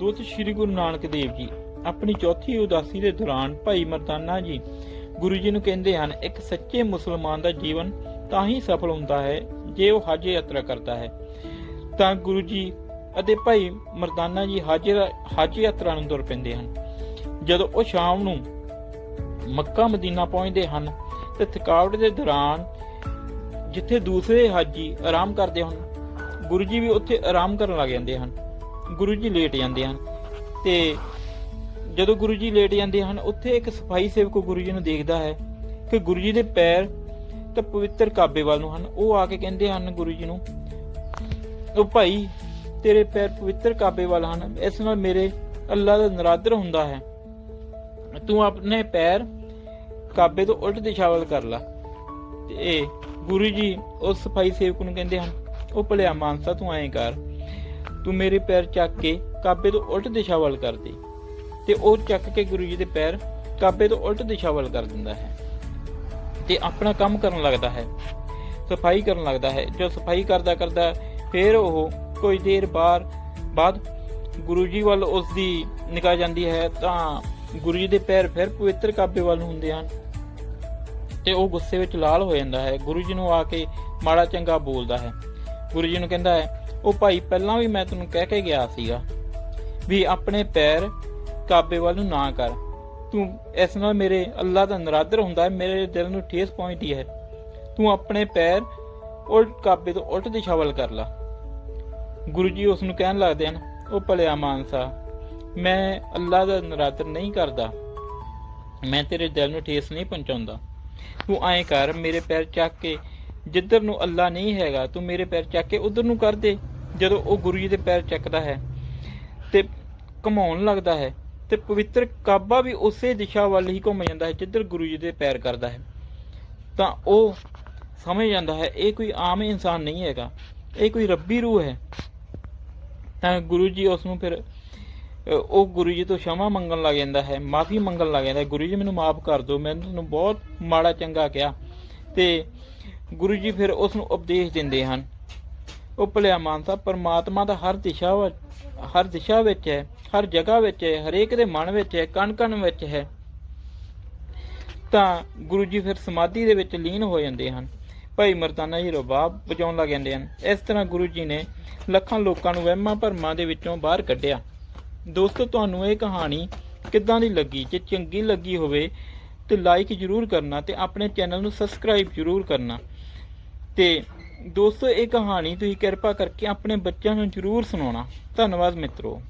ਦੂਤ ਸ੍ਰੀ ਗੁਰੂ ਨਾਨਕ ਦੇਵ ਜੀ, ਆਪਣੀ ਚੌਥੀ ਉਦਾਸੀ ਦੇ ਦੌਰਾਨ ਭਾਈ ਮਰਦਾਨਾ ਜੀ ਗੁਰੂ ਜੀ ਨੂੰ ਕਹਿੰਦੇ ਹਨ, ਇੱਕ ਸੱਚੇ ਮੁਸਲਮਾਨ ਦਾ ਜੀਵਨ ਤਾਂ ਹੀ ਸਫਲ ਹੁੰਦਾ ਹੈ, ਜੇ ਉਹ ਹਜ ਯਾਤਰਾ ਕਰਦਾ ਹੈ। ਤਾਂ ਗੁਰੂ ਜੀ ਅਤੇ ਭਾਈ ਮਰਦਾਨਾ ਜੀ ਹਜ ਹਜ ਯਾਤਰਾ ਨੂੰ ਤੁਰ ਪੈਂਦੇ ਹਨ। ਜਦੋਂ ਉਹ ਸ਼ਾਮ ਨੂੰ ਮੱਕਾ ਮਦੀਨਾ ਪਹੁੰਚਦੇ ਹਨ, ਤੇ ਥਕਾਵਟ ਦੇ ਦੌਰਾਨ ਜਿੱਥੇ ਦੂਸਰੇ ਹਾਜੀ ਆਰਾਮ ਕਰਦੇ ਹਨ, ਗੁਰੂ ਜੀ ਵੀ ਉੱਥੇ ਆਰਾਮ ਕਰਨ ਲੱਗ ਜਾਂਦੇ ਹਨ। ਗੁਰੂ ਜੀ ਲੇਟ ਜਾਂਦੇ ਹਨ। ਤੇ ਜਦੋਂ ਗੁਰੂ ਜੀ ਲੇਟ ਜਾਂਦੇ ਹਨ, ਉੱਥੇ ਇੱਕ ਸਫ਼ਾਈ ਸੇਵਕ ਗੁਰੂ ਜੀ ਨੂੰ ਦੇਖਦਾ ਹੈ ਕਿ ਗੁਰੂ ਜੀ ਦੇ ਪੈਰ ਤਾਂ ਪਵਿੱਤਰ ਕਾਬੇ ਵੱਲ ਨੂੰ ਹਨ। ਉਹ ਆ ਕੇ ਕਹਿੰਦੇ ਹਨ ਗੁਰੂ ਜੀ ਨੂੰ, ਉਹ ਭਾਈ, ਤੇਰੇ ਪੈਰ ਪਵਿੱਤਰ ਕਾਬੇ ਵੱਲ ਹਨ। ਇਸ ਨਾਲ ਮੇਰੇ ਅੱਲਾ ਦਾ ਨਰਾਦਰ ਹੁੰਦਾ ਹੈ। ਤੂੰ ਆਪਣੇ ਪੈਰ ਕਾਬੇ ਤੋਂ ਉਲਟ ਦਿਸ਼ਾ ਵੱਲ ਕਰ ਲਾ। ਤੇ ਗੁਰੂ ਜੀ ਉਸ ਸਫ਼ਾਈ ਸੇਵਕ ਨੂੰ ਕਹਿੰਦੇ ਹਨ, ਉਹ ਭਲਿਆ ਮਾਨਸਾ ਤੂੰ ਐਂ ਕਰ ਤੂੰ ਮੇਰੇ ਪੈਰ ਚੱਕ ਕੇ ਕਾਬੇ ਤੋਂ ਉਲਟ ਦਿਸ਼ਾ ਵੱਲ ਕਰ ਦੇ। ਤੇ ਉਹ ਚੱਕ ਕੇ ਗੁਰੂ ਜੀ ਦੇ ਪੈਰ ਕਾਬੇ ਤੋਂ ਉਲਟ ਦਿਸ਼ਾ ਵੱਲ ਕਰ ਦਿੰਦਾ ਹੈ। ਤੇ ਆਪਣਾ ਕੰਮ ਕਰਨ ਲੱਗਦਾ ਹੈ। ਸਫ਼ਾਈ ਕਰਨ ਲੱਗਦਾ ਹੈ। ਜੋ ਸਫ਼ਾਈ ਕਰਦਾ ਕਰਦਾ ਫਿਰ ਉਹ ਕੁਝ ਦੇਰ ਬਾਅਦ ਬਾਅਦ ਗੁਰੂ ਜੀ ਵੱਲ ਉਸ ਦੀ ਨਿਗਾਹ ਜਾਂਦੀ ਹੈ ਤਾਂ ਗੁਰੂ ਜੀ ਦੇ ਪੈਰ ਫਿਰ ਪਵਿੱਤਰ ਕਾਬੇ ਵੱਲ ਹੁੰਦੇ ਹਨ। ਤੇ ਉਹ ਗੁੱਸੇ ਵਿੱਚ ਲਾਲ ਹੋ ਜਾਂਦਾ ਹੈ। ਗੁਰੂ ਜੀ ਨੂੰ ਆ ਕੇ ਮਾੜਾ ਚੰਗਾ ਬੋਲਦਾ ਹੈ। ਗੁਰੂ ਜੀ ਨੂੰ ਕਹਿੰਦਾ ਹੈ, ਉਹ ਭਾਈ, ਪਹਿਲਾਂ ਵੀ ਮੈਂ ਤੈਨੂੰ ਕਹਿ ਕੇ ਗਿਆ ਸੀਗਾ ਵੀ ਆਪਣੇ ਪੈਰ ਕਾਬੇ ਵੱਲ ਨੂੰ ਨਾ ਕਰ। ਤੂੰ ਇਸ ਨਾਲ ਮੇਰੇ ਅੱਲਾ ਦਾ ਨਰਾਦਰ ਹੁੰਦਾ ਹੈ, ਮੇਰੇ ਦਿਲ ਨੂੰ ਠੇਸ ਪਹੁੰਚਦੀ ਹੈ। ਤੂੰ ਆਪਣੇ ਪੈਰ ਉਲਟ ਕਾਬੇ ਤੋਂ ਉਲਟ ਦਿਸ਼ਾ ਵੱਲ ਕਰ ਲਾ। ਗੁਰੂ ਜੀ ਉਸ ਨੂੰ ਕਹਿਣ ਲੱਗਦੇ ਹਨ, ਉਹ ਭਲਿਆ ਮਾਨਸਾ, ਮੈਂ ਅੱਲਾ ਦਾ ਨਰਾਦਰ ਨਹੀਂ ਕਰਦਾ। ਮੈਂ ਤੇਰੇ ਦਿਲ ਨੂੰ ਠੇਸ ਨਹੀਂ ਪਹੁੰਚਾਉਂਦਾ। ਤੂੰ ਐਂ ਕਰ, ਮੇਰੇ ਪੈਰ ਚੱਕ ਕੇ ਜਿੱਧਰ ਨੂੰ ਅੱਲਾ ਨਹੀਂ ਹੈਗਾ, ਤੂੰ ਮੇਰੇ ਪੈਰ ਚੱਕ ਕੇ ਉਧਰ ਨੂੰ ਕਰ ਦੇ, ਜਦੋਂ ਉਹ ਗੁਰੂ ਜੀ ਦੇ ਪੈਰ ਚੱਕਦਾ ਹੈ ਤੇ ਕਮਾਉਣ ਲੱਗਦਾ ਹੈ ਤੇ ਪਵਿੱਤਰ ਕਾਬਾ ਵੀ ਉਸੇ ਦਿਸ਼ਾ ਵੱਲ ਹੀ ਘੁੰਮ ਜਾਂਦਾ ਹੈ ਜਿੱਧਰ ਗੁਰੂ ਜੀ ਦੇ ਪੈਰ ਕਰਦਾ ਹੈ। ਤਾਂ ਉਹ ਸਮਝ ਜਾਂਦਾ ਹੈ, ਇਹ ਕੋਈ ਆਮ ਇਨਸਾਨ ਨਹੀਂ ਹੈਗਾ, ਇਹ ਕੋਈ ਰੱਬੀ ਰੂਹ ਹੈ। ਤਾਂ ਗੁਰੂ ਜੀ ਉਸ ਨੂੰ ਫਿਰ ਉਹ ਗੁਰੂ ਜੀ ਤੋਂ ਸ਼ਮਾ ਮੰਗਣ ਲੱਗ ਜਾਂਦਾ ਹੈ, ਮਾਫੀ ਮੰਗਣ ਲੱਗ ਜਾਂਦਾ ਹੈ, ਗੁਰੂ ਜੀ ਮੈਨੂੰ ਮਾਫ ਕਰ ਦਿਓ ਮੈਂ ਤੁਹਾਨੂੰ ਬਹੁਤ ਮਾੜਾ ਚੰਗਾ ਕਿਹਾ ਤੇ ਗੁਰੂ ਜੀ ਫਿਰ ਉਸ ਨੂੰ ਉਪਦੇਸ਼ ਦਿੰਦੇ ਹਨ। ਉਹ ਭਲਿਆ ਮਾਨਸਾ ਪਰਮਾਤਮਾ ਦਾ ਹਰ ਦਿਸ਼ਾ ਵਿੱਚ ਹਰ ਦਿਸ਼ਾ ਵਿੱਚ ਹੈ, ਹਰ ਜਗ੍ਹਾ ਵਿੱਚ ਹੈ, ਹਰੇਕ ਦੇ ਮਨ ਵਿੱਚ ਹੈ ਕਣ ਕਣ ਵਿੱਚ ਹੈ। ਤਾਂ ਗੁਰੂ ਜੀ ਫਿਰ ਸਮਾਧੀ ਦੇ ਵਿੱਚ ਲੀਨ ਹੋ ਜਾਂਦੇ ਹਨ। ਭਾਈ ਮਰਦਾਨਾ ਜੀ ਰਬਾਬ ਵਜਾਉਣ ਲੱਗ ਜਾਂਦੇ ਹਨ। ਇਸ ਤਰ੍ਹਾਂ ਗੁਰੂ ਜੀ ਨੇ ਲੱਖਾਂ ਲੋਕਾਂ ਨੂੰ ਵਹਿਮਾਂ ਭਰਮਾਂ ਦੇ ਵਿੱਚੋਂ ਬਾਹਰ ਕੱਢਿਆ। ਦੋਸਤੋ, ਤੁਹਾਨੂੰ ਇਹ ਕਹਾਣੀ ਕਿੱਦਾਂ ਦੀ ਲੱਗੀ? ਜੇ ਚੰਗੀ ਲੱਗੀ ਹੋਵੇ ਤੇ ਲਾਈਕ ਜਰੂਰ ਕਰਨਾ ਤੇ ਆਪਣੇ ਚੈਨਲ ਨੂੰ ਸਬਸਕ੍ਰਾਈਬ ਜਰੂਰ ਕਰਨਾ। ਤੇ ਦੋਸਤੋ ਇਹ ਕਹਾਣੀ ਤੁਸੀਂ ਕਿਰਪਾ ਕਰਕੇ ਆਪਣੇ ਬੱਚਿਆਂ ਨੂੰ ਜਰੂਰ ਸੁਣਾਉਣਾ। ਧੰਨਵਾਦ ਮਿੱਤਰੋ।